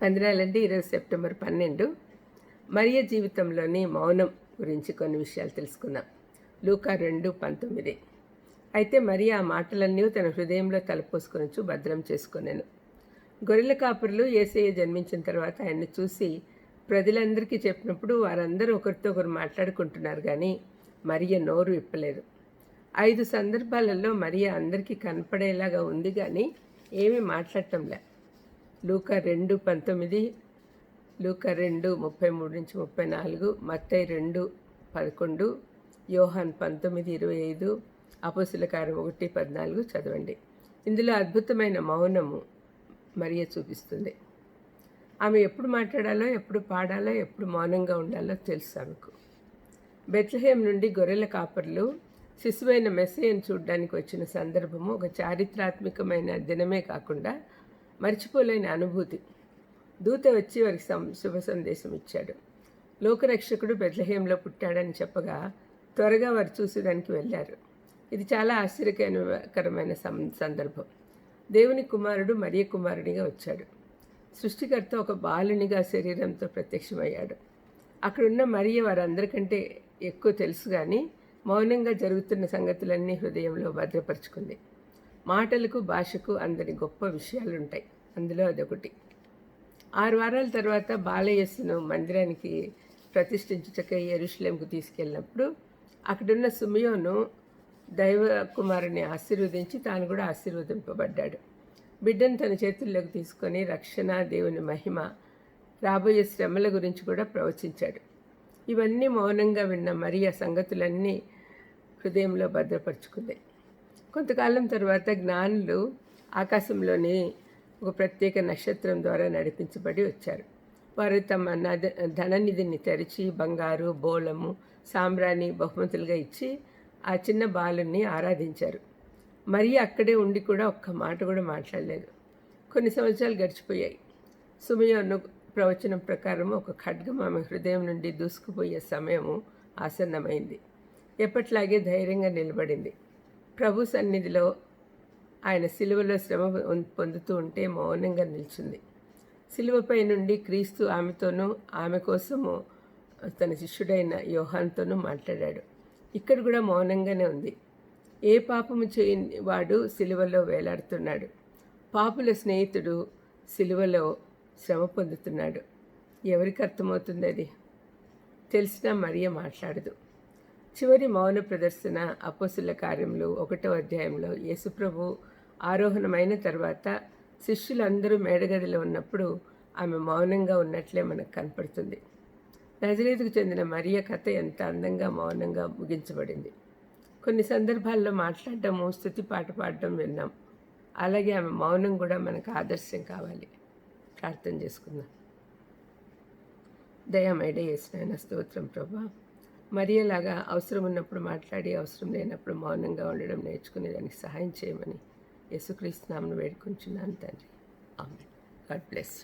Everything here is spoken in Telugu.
పదినాలండి ఈరోజు సెప్టెంబర్ పన్నెండు. మరియ జీవితంలోని మౌనం గురించి కొన్ని విషయాలు తెలుసుకుందాం. లూకా రెండు పంతొమ్మిది. అయితే మరి ఆ మాటలన్నీ తన హృదయంలో తలపోసుకొనొచ్చు భద్రం చేసుకున్నాను గొర్రెల కాపురులు ఏసయ్య జన్మించిన తర్వాత ఆయన్ని చూసి ప్రజలందరికీ చెప్పినప్పుడు వారందరూ ఒకరితో ఒకరు మాట్లాడుకుంటున్నారు కానీ మరియ నోరు ఇప్పలేదు ఐదు సందర్భాలలో మరియ అందరికీ కనపడేలాగా ఉంది కానీ ఏమీ మాట్లాడటంలే లూక రెండు పంతొమ్మిది లూక రెండు ముప్పై మూడు నుంచి ముప్పై నాలుగు మత్తై రెండు పదకొండు యోహాన్ పంతొమ్మిది ఇరవై ఐదు అపోసుల కారం ఒకటి పద్నాలుగు చదవండి. ఇందులో అద్భుతమైన మౌనము మరియ చూపిస్తుంది. ఆమె ఎప్పుడు మాట్లాడాలో ఎప్పుడు పాడాలో ఎప్పుడు మౌనంగా ఉండాలో తెలుసు ఆమెకు. బెత్లహేం నుండి గొర్రెల కాపర్లు శిశువైన మెస్సేయను చూడడానికి వచ్చిన సందర్భము ఒక చారిత్రాత్మకమైన దినమే కాకుండా మర్చిపోలేని అనుభూతి. దూత వచ్చి వారికి సం శుభ సందేశం ఇచ్చాడు. లోకరక్షకుడు బెత్లహేంలో పుట్టాడని చెప్పగా త్వరగా వారు చూసేదానికి వెళ్ళారు. ఇది చాలా ఆశ్చర్యకరమైన సందర్భం. దేవుని కుమారుడు మరియ కుమారుడిగా వచ్చాడు. సృష్టికర్త ఒక బాలునిగా శరీరంతో ప్రత్యక్షమయ్యాడు. అక్కడున్న మరియ వారందరికంటే ఎక్కువ తెలుసు కానీ మౌనంగా జరుగుతున్న సంగతులన్నీ హృదయంలో భద్రపరుచుకుంది. మాటలకు భాషకు అందని గొప్ప విషయాలు ఉంటాయి అందులో అదొకటి. ఆరు వారాల తర్వాత బాలయస్సును మందిరానికి ప్రతిష్ఠించుటకై ఎరుషులేంకు తీసుకెళ్ళినప్పుడు అక్కడున్న సుమియోను దైవ కుమారుని ఆశీర్వదించి తాను కూడా ఆశీర్వదింపబడ్డాడు. బిడ్డను తన చేతుల్లోకి తీసుకొని రక్షణ దేవుని మహిమ రాబోయే శ్రమల గురించి కూడా ప్రవచించాడు. ఇవన్నీ మౌనంగా విన్న మరి ఆ సంగతులన్నీ హృదయంలో భద్రపరుచుకుంది కొంతకాలం తర్వాత జ్ఞానులు ఆకాశంలోని ఒక ప్రత్యేక నక్షత్రం ద్వారా నడిపించబడి వచ్చారు. వారు తమ నద ధననిధిని తెరిచి బంగారు బోళము సాంబ్రాణి బహుమతులుగా ఇచ్చి ఆ చిన్న బాలుని ఆరాధించారు. మరీ అక్కడే ఉండి కూడా ఒక్క మాట కూడా మాట్లాడలేదు. కొన్ని సంవత్సరాలు గడిచిపోయాయి. సుమయోను ప్రవచనం ప్రకారం ఒక ఖడ్గం ఆమె హృదయం నుండి దూసుకుపోయే సమయము ఆసన్నమైంది. ఎప్పట్లాగే ధైర్యంగా నిలబడింది. ప్రభు సన్నిధిలో ఆయన సిలువలో శ్రమ పొందుతూ ఉంటే మౌనంగా నిల్చుంది. సిలువపై నుండి క్రీస్తు ఆమెతోనూ ఆమె కోసము తన శిష్యుడైన యోహాన్తోనూ మాట్లాడాడు. ఇక్కడ కూడా మౌనంగానే ఉంది. ఏ పాపము చేయని వాడు సిలువలో వేలాడుతున్నాడు. పాపుల స్నేహితుడు సిలువలో శ్రమ పొందుతున్నాడు. ఎవరికి అర్థమవుతుంది అది? తెలిసినా మరియ మాట్లాడదు. చివరి మౌన ప్రదర్శన అపోసుల కార్యంలో ఒకటో అధ్యాయంలో యేసుప్రభు ఆరోహణమైన తర్వాత శిష్యులందరూ మేడగదిలో ఉన్నప్పుడు ఆమె మౌనంగా ఉన్నట్లే మనకు కనపడుతుంది. నజరేతుకు చెందిన మరియ కథ ఎంత అందంగా మౌనంగా ముగించబడింది. కొన్ని సందర్భాల్లో మాట్లాడటము స్థుతి పాట పాడటం విన్నాం. అలాగే ఆమె మౌనం కూడా మనకు ఆదర్శం కావాలి. ప్రార్థన చేసుకుందాం. దయమైడ చేసిన స్తోత్రం ప్రభా. మరియలాగా అవసరం ఉన్నప్పుడు మాట్లాడి అవసరం లేనప్పుడు మౌనంగా ఉండడం నేర్చుకునే దానికి సహాయం చేయమని యేసుక్రీస్తు నామను వేడుకుంటున్నాను తండ్రి. ఆమె గాడ్ బ్లెస్